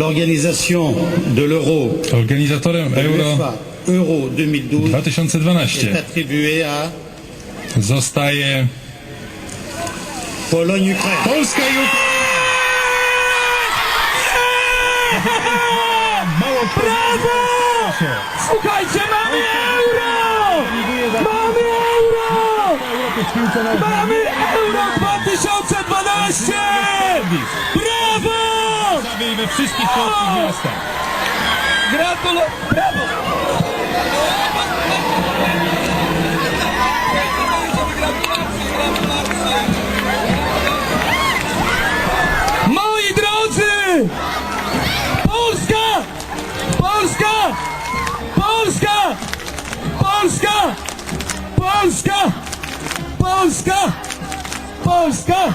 L'organisation de l'euro Organizatorem Euro Euro 2012 est 2012 attribué à zostaje Pologne-Ukraine. Polska i Brawo! Słuchajcie, mamy euro! Mamy euro! Mamy euro 2012! We wszystkich polskich miastach. Gratuluję! Brawo! Moi drodzy! Polska! Polska! Polska! Polska! Polska! Polska! Polska!